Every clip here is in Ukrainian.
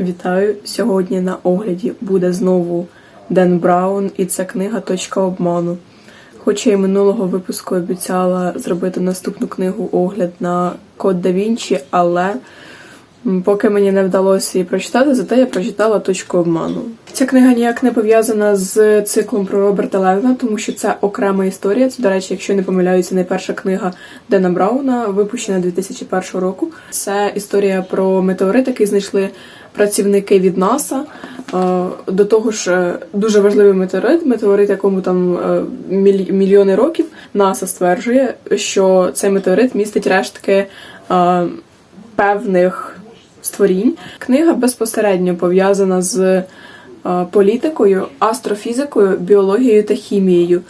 Вітаю! Сьогодні на огляді буде знову Ден Браун, і це книга Точка обману. Хоча і минулого випуску обіцяла зробити наступну книгу огляд на Код да Вінчі, але поки мені не вдалося її прочитати, зате я прочитала точку обману. Ця книга ніяк не пов'язана з циклом про Роберта Левна, тому що це окрема історія. Це, до речі, якщо не помиляюся, найперша книга Дена Брауна, випущена 2001 року. Це історія про метеорит, який знайшли працівники від НАСА. Е, До того ж, е, дуже важливий метеорит, метеорит, якому там е, мільйони років. НАСА стверджує, що цей метеорит містить рештки певних створінь. Книга безпосередньо пов'язана з політикою, астрофізикою, біологією та хімією.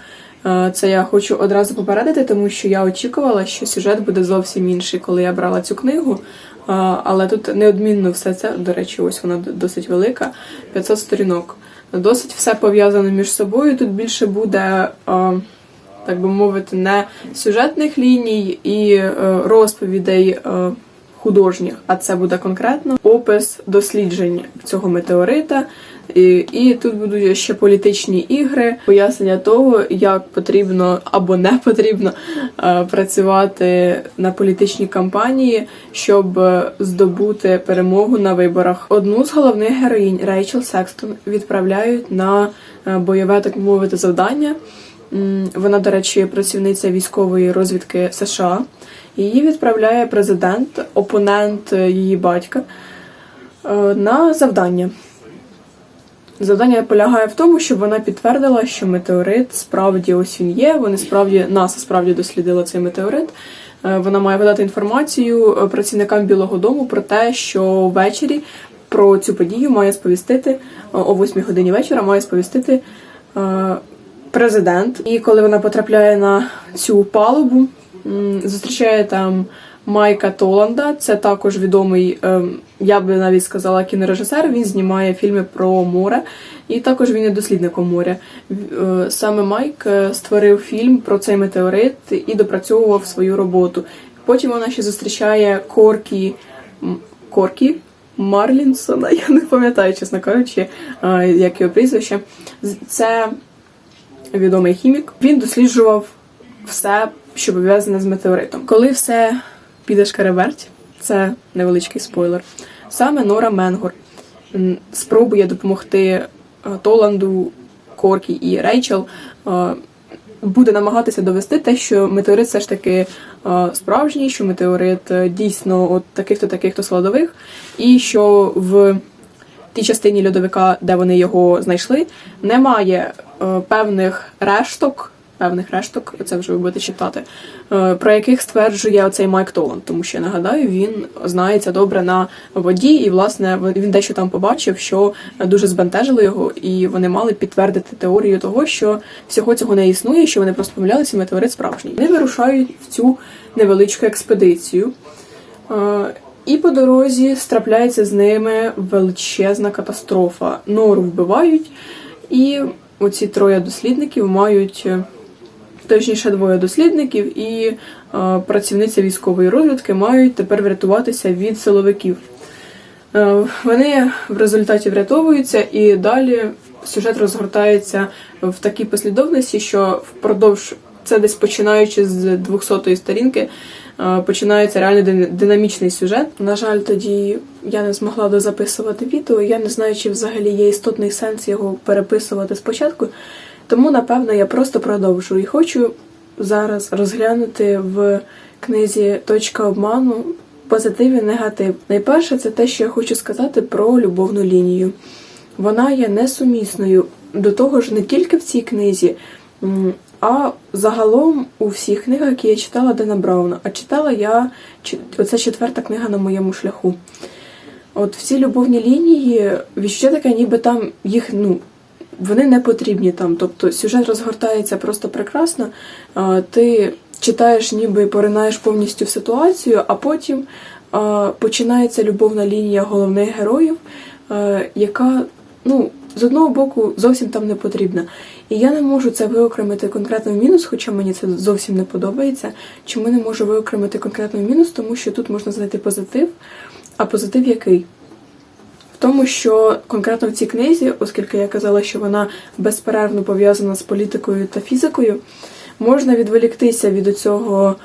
Е, Це я хочу одразу попередити, тому що я очікувала, що сюжет буде зовсім інший, коли я брала цю книгу. Е, Але тут неодмінно все це, до речі, ось вона досить велика, 500 сторінок. Досить все пов'язано між собою. Тут більше буде, е, так би мовити, не сюжетних ліній і розповідей художніх, а це буде конкретно опис досліджень цього метеорита. І, і тут будуть ще політичні ігри, пояснення того, як потрібно або не потрібно е, працювати на політичній кампанії, щоб здобути перемогу на виборах. Одну з головних героїнь Рейчел Секстон відправляють на е, бойове, так мовити, завдання. Вона, до речі, працівниця військової розвідки США. Її відправляє президент, опонент е, її батька, на завдання. Завдання полягає в тому, щоб вона підтвердила, що метеорит справді ось він є. Вони справді НАСА справді дослідила цей метеорит. Е, Вона має видати інформацію е, працівникам Білого Дому про те, що ввечері про цю подію має сповістити е, о 8 годині вечора, має сповістити президент. І коли вона потрапляє на цю палубу, зустрічає там Майка Толанда. Це також відомий, ем, я би навіть сказала, кінорежисер. Він знімає фільми про море, і також він є дослідником моря. Е, Саме Майк е, створив фільм про цей метеорит і допрацьовував свою роботу. Потім вона ще зустрічає Коркі Коркі Марлінсона. Я не пам'ятаю, чесно кажучи, е, як його прізвище. Це відомий хімік. Він досліджував все, що пов'язане з метеоритом. Коли все піде шкереберть, це невеличкий спойлер. Саме Нора Менгор спробує допомогти е, Толанду, Коркі і Рейчел. е, Буде намагатися довести те, що метеорит все ж таки е, справжній, що метеорит дійсно от таких-то таких-то складових, і що в тій частині льодовика, де вони його знайшли, немає певних решток. Певних решток, це вже ви будете читати, е, про яких стверджує оцей Майк Толанд, тому що я нагадаю, він знається добре на воді, і власне він дещо там побачив, що дуже збентежило його, і вони мали підтвердити теорію того, що всього цього не існує, що вони просто помилялися, метеорит справжній. Вони вирушають в цю невеличку експедицію. Е, І по дорозі страпляється з ними величезна катастрофа. Нору вбивають, і оці троє дослідників мають, е, точніше, двоє дослідників і е, працівниця військової розвідки мають тепер врятуватися від силовиків. Е, Вони в результаті врятовуються, і далі сюжет розгортається в такій послідовності, що впродовж це десь починаючи з 200-ї сторінки, е, починається реально динамічний сюжет. На жаль, тоді я не змогла дозаписувати відео. Я не знаю, чи взагалі є істотний сенс його переписувати спочатку. Тому, напевно, я просто продовжу і хочу зараз розглянути в книзі Точка обману позитив і негатив. Найперше, це те, що я хочу сказати про любовну лінію. Вона є несумісною до того ж не тільки в цій книзі, а загалом у всіх книгах, які я читала Дена Брауна. А читала я оце четверта книга на моєму шляху. От в цій любовні лінії відчуття таке, ніби там їх ну. Вони не потрібні там, тобто сюжет розгортається просто прекрасно. Ти читаєш, ніби поринаєш повністю в ситуацію, а потім починається любовна лінія головних героїв, яка ну, з одного боку зовсім там не потрібна. І я не можу це виокремити конкретно в мінус, хоча мені це зовсім не подобається. Чому не можу виокремити конкретно в мінус? Тому що тут можна знайти позитив. А позитив який? Тому, що конкретно в цій книзі, оскільки я казала, що вона безперервно пов'язана з політикою та фізикою, можна відволіктися від цього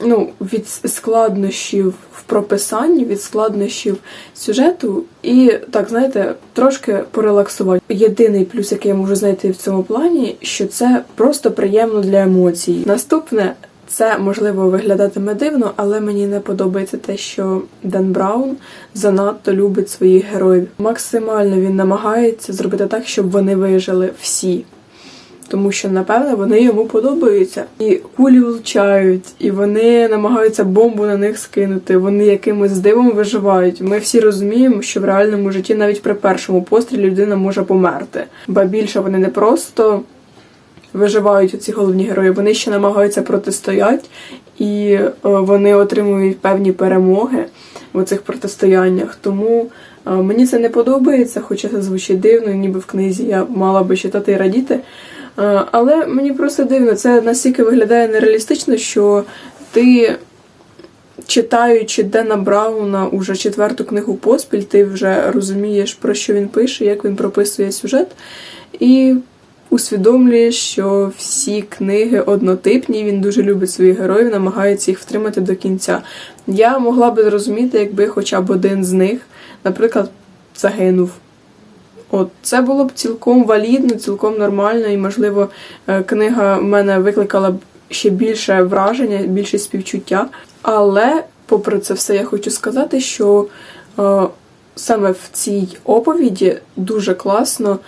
ну, від складнощів в прописанні, від складнощів сюжету, і так знаєте, трошки порелаксувати. Єдиний плюс, який я можу знайти в цьому плані, що це просто приємно для емоцій. Наступне. Це можливо виглядатиме дивно, але мені не подобається те, що Ден Браун занадто любить своїх героїв. Максимально він намагається зробити так, щоб вони вижили всі. Тому що, напевне, вони йому подобаються. І кулі влучають, і вони намагаються бомбу на них скинути. Вони якимось дивом виживають. Ми всі розуміємо, що в реальному житті навіть при першому пострілі людина може померти. Ба більше вони не просто виживають оці головні герої, вони ще намагаються протистояти, і е, вони отримують певні перемоги в цих протистояннях. Тому е, мені це не подобається, хоча це звучить дивно, ніби в книзі я мала би читати і радіти. Е, але мені просто дивно, це настільки виглядає нереалістично, що ти. Читаючи Дена Брауна уже четверту книгу поспіль, ти вже розумієш, про що він пише, як він прописує сюжет. І усвідомлює, що всі книги однотипні, він дуже любить своїх героїв, намагається їх втримати до кінця. Я могла би зрозуміти, якби хоча б один з них, наприклад, загинув. От це було б цілком валідно, цілком нормально, і, можливо, е, книга в мене викликала б ще більше враження, більше співчуття. Але, попри це все, я хочу сказати, що е, саме в цій оповіді дуже класно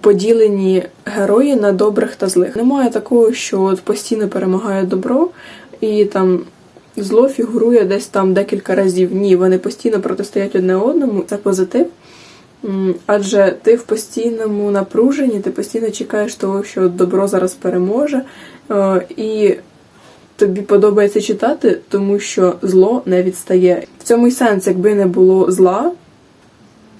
поділені герої на добрих та злих. Немає такого, що от постійно перемагає добро і там. Зло фігурує десь там декілька разів. Ні, вони постійно протистоять одне одному. Це позитив. Адже ти в постійному напруженні, ти постійно чекаєш того, що добро зараз переможе. І тобі подобається читати, тому що зло не відстає. В цьому й сенс, якби не було зла,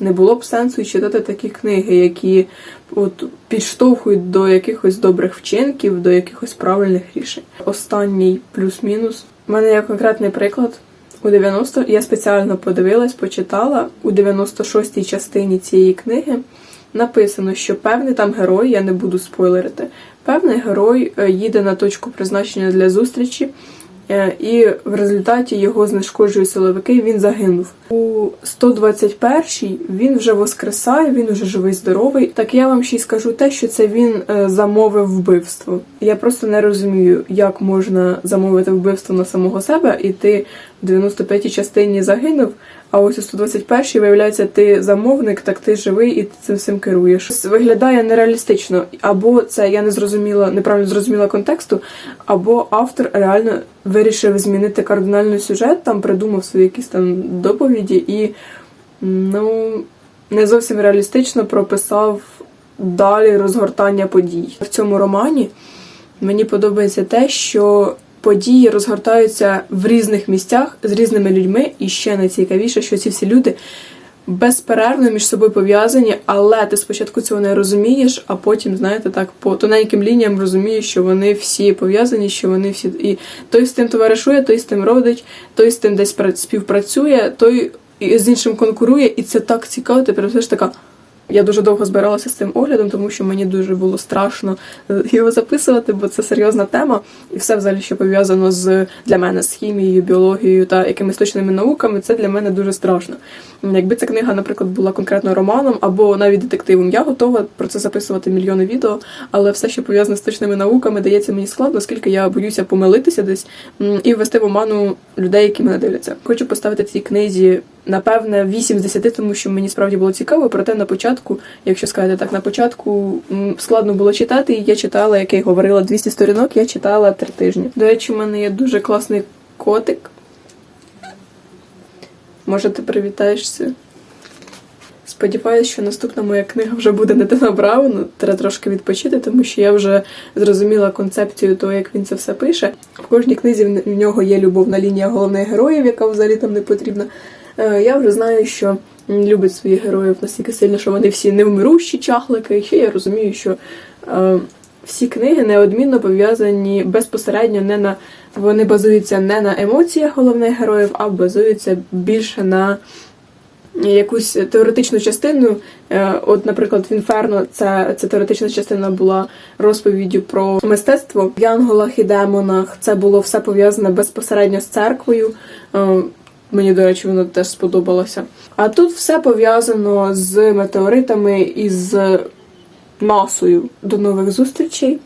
не було б сенсу читати такі книги, які от підштовхують до якихось добрих вчинків, до якихось правильних рішень. Останній плюс-мінус. У мене є конкретний приклад. У 90 я спеціально подивилась, почитала у 96-й частині цієї книги. Написано, що певний там герой, я не буду спойлерити, певний герой е, їде на точку призначення для зустрічі і в результаті його знешкоджують силовики, він загинув. У 121-й він вже воскресає, він вже живий, здоровий. Так я вам ще й скажу те, що це він е, замовив вбивство. Я просто не розумію, як можна замовити вбивство на самого себе, і ти в 95-й частині загинув. А ось у 121-й, виявляється, ти замовник, так ти живий і ти цим всім керуєш. Виглядає нереалістично, або це я не зрозуміла, неправильно зрозуміла контексту, або автор реально вирішив змінити кардинальний сюжет, там придумав свої якісь там доповіді і ну не зовсім реалістично прописав далі розгортання подій. В цьому романі мені подобається те, що події розгортаються в різних місцях з різними людьми, і ще найцікавіше, що ці всі люди безперервно між собою пов'язані, але ти спочатку цього не розумієш, а потім, знаєте, так по тоненьким лініям розумієш, що вони всі пов'язані, що вони всі і той з тим товаришує, той з тим родить, той з тим десь співпрацює, той з іншим конкурує, і це так цікаво. Ти прям така. Я дуже довго збиралася з цим оглядом, тому що мені дуже було страшно е, його записувати, бо це серйозна тема, і все взагалі, що пов'язано з для мене з хімією, біологією та якимись точними науками, це для мене дуже страшно. Якби ця книга, наприклад, була конкретно романом або навіть детективом, я готова про це записувати мільйони відео, але все, що пов'язане з точними науками, дається мені складно, оскільки я боюся помилитися десь і ввести в оману людей, які мене дивляться. Хочу поставити цій книзі Напевне, 8 з 10, тому що мені справді було цікаво, проте на початку, якщо сказати так, на початку складно було читати, і я читала, як я й говорила, 200 сторінок, я читала 3 тижні. До речі, у мене є дуже класний котик. Може, ти привітаєшся? Сподіваюсь, що наступна моя книга вже буде не Дена Брауна. Треба трошки відпочити, тому що я вже зрозуміла концепцію того, як він це все пише. В кожній книзі в нього є любовна лінія головних героїв, яка взагалі там не потрібна. Е, я вже знаю, що любить своїх героїв настільки сильно, що вони всі невмирущі чахлики. І ще я розумію, що е, всі книги неодмінно пов'язані безпосередньо не на вони базуються не на емоціях головних героїв, а базуються більше на якусь теоретичну частину. Е, От, наприклад, в Інферно це, це теоретична частина була розповіддю про мистецтво. В Янголах і демонах це було все пов'язане безпосередньо з церквою. Е, Мені, до речі, воно теж сподобалося. А тут все пов'язано з метеоритами і з масою. До нових зустрічей!